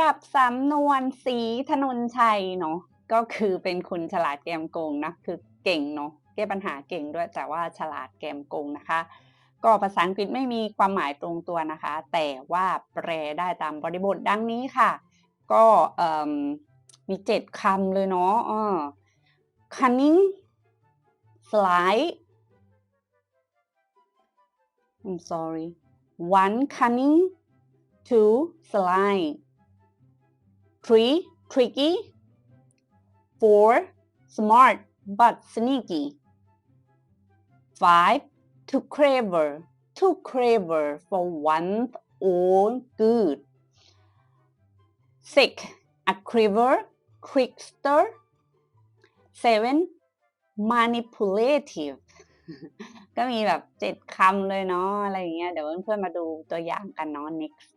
กับสำนวนสีถนนชัยเนาะก็คือเป็นคนฉลาดแกมโกงนะคือเก่งเนาะแก้ปัญหาเก่งด้วยแต่ว่าฉลาดแกมโกงนะคะ ก็ภาษาอังกฤษไม่มีความหมายตรงตัวนะคะ แต่ว่าแปลได้ตามบริบทดังนี้ค่ะ ก็มมีเจ็ดคำเลยเนาะอ่า cunning sly I'm sorry one cunning two sly three tricky four smart but sneaky five too clever too clever for one's own good six a clever trickster seven manipulative ก็มีแบบเจ็ดคำเลยเนาะอะไรอย่างเงี้ยเดี๋ยวเพื่อนๆมาดูตัวอย่างกันเนาะ next